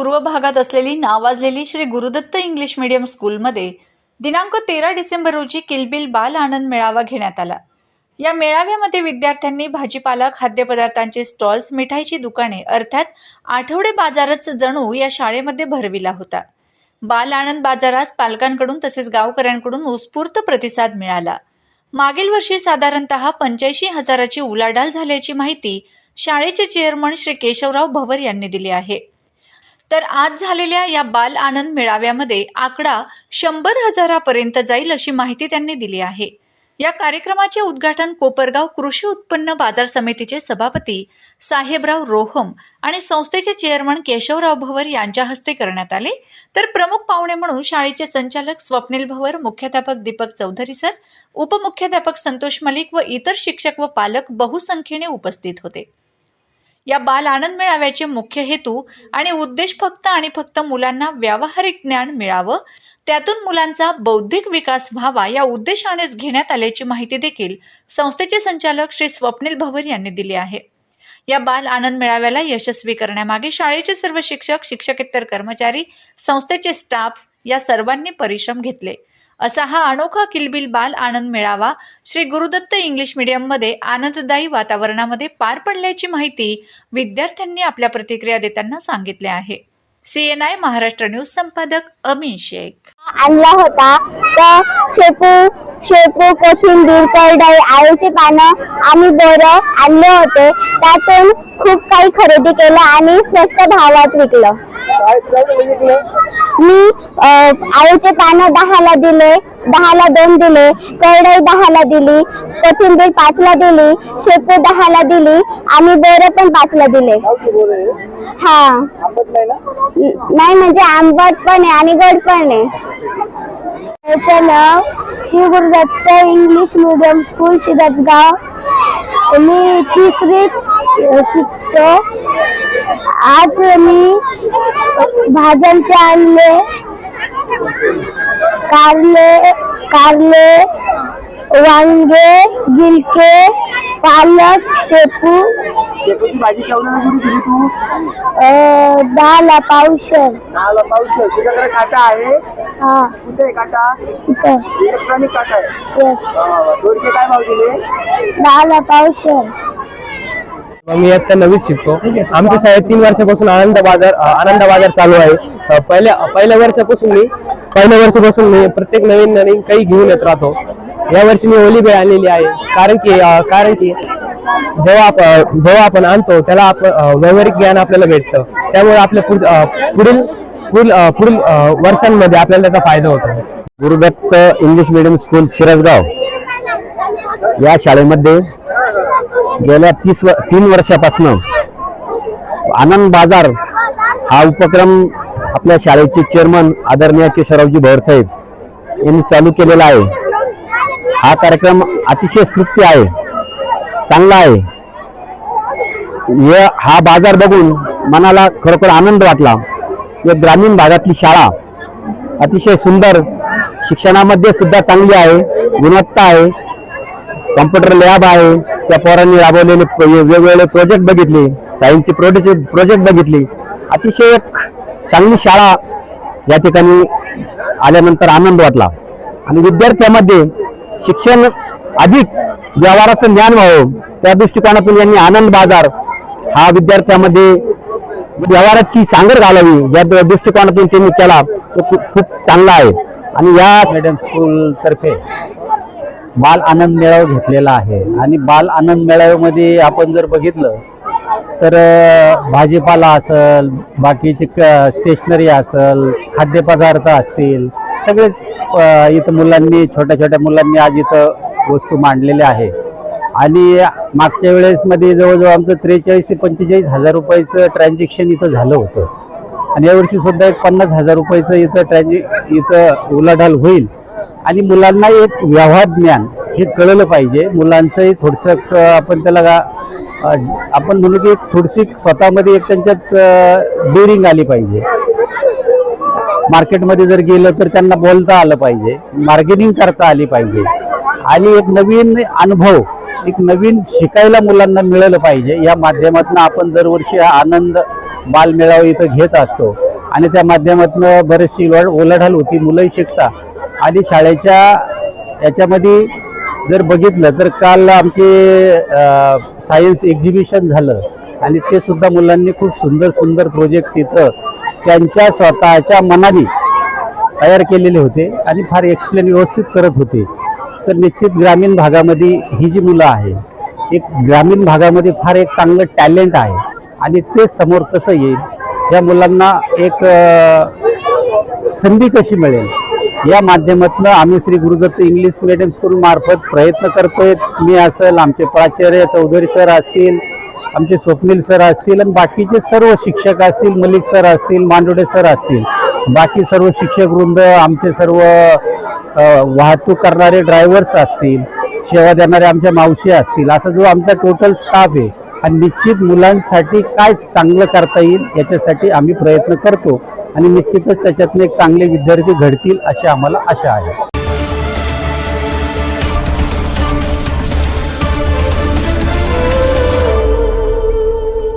पूर्व भागात असलेली नावाजलेली श्री गुरुदत्त इंग्लिश मीडियम स्कूलमध्ये दिनांक तेरा डिसेंबर रोजी किलबिल बाल आनंद मेळावा घेण्यात आला. या मेळाव्यामध्ये विद्यार्थ्यांनी भाजीपाला खाद्यपदार्थांचे स्टॉल्स मिठाईची दुकाने अर्थात आठवडे बाजारच जणू या शाळेमध्ये भरविला होता. बाल आनंद बाजारास पालकांकडून तसेच गावकऱ्यांकडून उत्स्फूर्त प्रतिसाद मिळाला. मागील वर्षी साधारणतः पंच्याऐंशी हजाराची उलाढाल झाल्याची माहिती शाळेचे चेअरमन श्री केशवराव भवर यांनी दिली आहे. तर आज झालेल्या या बाल आनंद मेळाव्यामध्ये आकडा शंभर हजारापर्यंत जाईल अशी माहिती त्यांनी दिली आहे. या कार्यक्रमाचे उद्घाटन कोपरगाव कृषी उत्पन्न बाजार समितीचे सभापती साहेबराव रोहम आणि संस्थेचे चेअरमन केशवराव भवर यांच्या हस्ते करण्यात आले. तर प्रमुख पाहुणे म्हणून शाळेचे संचालक स्वप्नील भवर मुख्याध्यापक दीपक चौधरी सर उपमुख्याध्यापक संतोष मलिक व इतर शिक्षक व पालक बहुसंख्येने उपस्थित होते. या बाल आनंद मेळाव्याचे मुख्य हेतू आणि उद्देश फक्त आणि फक्त मुलांना व्यावहारिक ज्ञान मिळावं त्यातून मुलांचा बौद्धिक विकास व्हावा या उद्देशानेच घेण्यात आल्याची माहिती देखील संस्थेचे संचालक श्री स्वप्नील भवर यांनी दिली आहे. या बाल आनंद मेळाव्याला यशस्वी करण्यामागे शाळेचे सर्व शिक्षक शिक्षकेतर कर्मचारी संस्थेचे स्टाफ या सर्वांनी परिश्रम घेतले. असा हा अनोखा किलबिल बाल आनंद मेळावा श्री गुरुदत्त इंग्लिश मीडियममध्ये आनंददायी वातावरणामध्ये पार पडल्याची माहिती विद्यार्थ्यांनी आपल्या प्रतिक्रिया देताना सांगितले आहे. C N I Maharashtra news संपादक अमीन शेख. आणला होता. तर शेपू शेपू कोथिंबीर करडई आळूची पानं आम्ही बोरं आणले होते. त्यातून खूप काही खरेदी केलं आणि स्वस्त भावात विकलं. मी आळूचे पानं दहाला दिले दहाला दोन दिले करडई दहाला दिली कोथिंबीर पाचला दिली शेपू दहाला दिली आणि बोरं पण पाचला दिले. हा. नाही म्हणजे आंबट पण आहे आणि गोड पण आहे. त्याचं नाव Shri Gurudatta English medium school Shirasgaon. मी तिसरीत शिकतो. आज मी भाज्यांचे आणले. कारले कारले वांगे गिलके पालक शेपू. दहाला पावशर. दहाला पाऊस तुझ्याकडे काटा आहे? हा. कुठे आहे इलेक्ट्रॉनिक काटा आहे. येस. दोनशे काय भाव दिले? दहाला मग मी आता नवीच शिकतो. आमच्या शाळेत तीन वर्षापासून आनंद बाजार आनंद बाजार चालू आहे. पहिल्या पहिल्या वर्षापासून मी पहिल्या वर्षापासून मी प्रत्येक नवीन नवीन काही घेऊन येत राहतो. या वर्षी मी ओली बेळ आणलेली आहे. कारण की कारण की जेव्हा आपण जेव्हा आपण आणतो त्याला आपण व्यावहारिक ज्ञान आपल्याला भेटतं. त्यामुळे आपल्या पुढील पुढील पुढील वर्षांमध्ये आपल्याला त्याचा फायदा होतो. Gurudatta English medium school Shirasgaon. या शाळेमध्ये गेल्या तीस व तीन वर्षापासून आनंद बाजार हा उपक्रम आपल्या शाळेचे चेअरमन आदरणीय केशवरावजी भोरसाहेब यांनी चालू केलेला आहे. हा कार्यक्रम अतिशय स्तृप्ती आहे चांगला आहे. हा बाजार बघून मनाला खरोखर आनंद वाटला. या ग्रामीण भागातली शाळा अतिशय सुंदर शिक्षणामध्ये सुद्धा चांगली आहे गुणवत्ता आहे. कॉम्प्युटर लॅब आहे. त्या पोरांनी राबवलेले वेगवेगळे प्रोजेक्ट बघितले. सायन्सचे प्रोजेक्ट प्रोजेक्ट बघितले. अतिशय एक चांगली शाळा या ठिकाणी आल्यानंतर आनंद वाटला. आणि विद्यार्थ्यामध्ये शिक्षण अधिक व्यवहाराचं ज्ञान व्हावं त्या दृष्टिकोनातून यांनी आनंद बाजार हा विद्यार्थ्यामध्ये व्यवहाराची सांगड घालावी या दृष्टिकोनातून त्यांनी केला तो खूप खूप चांगला आहे. आणि या मिडियम स्कूलतर्फे बाल आनंद मेळावा घेतलेला आहे. आणि बाल आनंद मेळाव्यामध्ये आपण जर बघितलं तर भाजीपाला असेल बाकीची क स्टेशनरी असेल खाद्यपदार्थ असतील सगळेच इथं मुलांनी छोट्या छोट्या मुलांनी आज इथं वस्तू मांडलेल्या आहे आणि मागच्या वेळेस मध्ये जवळजवळ आमचं त्रेचाळीस ते पंचेचाळीस हजार रुपयाचं ट्रान्झॅक्शन इथं झालं होतं. आणि यावर्षी सुद्धा एक पन्नास हजार रुपयाचं इथं ट्रान्झॅ इथं उलाढाल होईल. आणि मुलांना एक व्यवहार ज्ञान हे कळलं पाहिजे. मुलांचंही थोडंसं आपण त्याला का- आपण म्हणू की एक थोडीशी स्वतःमध्ये एक त्यांच्यात डेअरिंग आली पाहिजे. मार्केटमध्ये जर गेलं तर त्यांना बोलता आलं पाहिजे. मार्केटिंग करता आली पाहिजे. आणि एक नवीन अनुभव एक नवीन शिकायला मुलांना मिळालं पाहिजे. या माध्यमातून आपण दरवर्षी हा आनंद बालमेळावा इथं घेत असतो. आणि त्या माध्यमातून बरेचशी लढ ओलाढाल होती मुलंही शिकता. आणि शाळेच्या याच्यामध्ये जर बघितलं तर काल आमचे सायन्स एक्झिबिशन झालं. आणि ते सुद्धा मुलांनी खूप सुंदर सुंदर प्रोजेक्ट तिथं त्यांच्या स्वतःच्या मनाने तयार केलेले होते आणि फार एक्सप्लेन व्यवस्थित करत होते. तर निश्चित ग्रामीण भागामध्ये ही जी मुलं आहे एक ग्रामीण भागामध्ये फार एक चांगलं टॅलेंट आहे आणि ते समोर कसं येईल या मुलांना एक संधी कशी मिळेल? या माध्यमातून आम्ही Shri Gurudatta English medium school मार्फत प्रयत्न करतोय. मी असेल आमचे प्राचार्य चौधरी सर असतील आमचे स्वप्नील सर असतील आणि बाकीचे सर्व शिक्षक असतील मलिक सर असतील मांडोडे सर असतील बाकी सर्व शिक्षक वृंद आमचे सर्व वाहतूक करणारे ड्रायव्हर्स असतील सेवा देणारे आमच्या मावशी असतील असा जो आमचा टोटल स्टाफ आहे आणि निश्चित मुलांसाठी काय चांगलं करता येईल याच्यासाठी आम्ही प्रयत्न करतो. आणि निश्चितच त्याच्यातून एक चांगले विद्यार्थी घडतील अशी आम्हाला आशा आहे.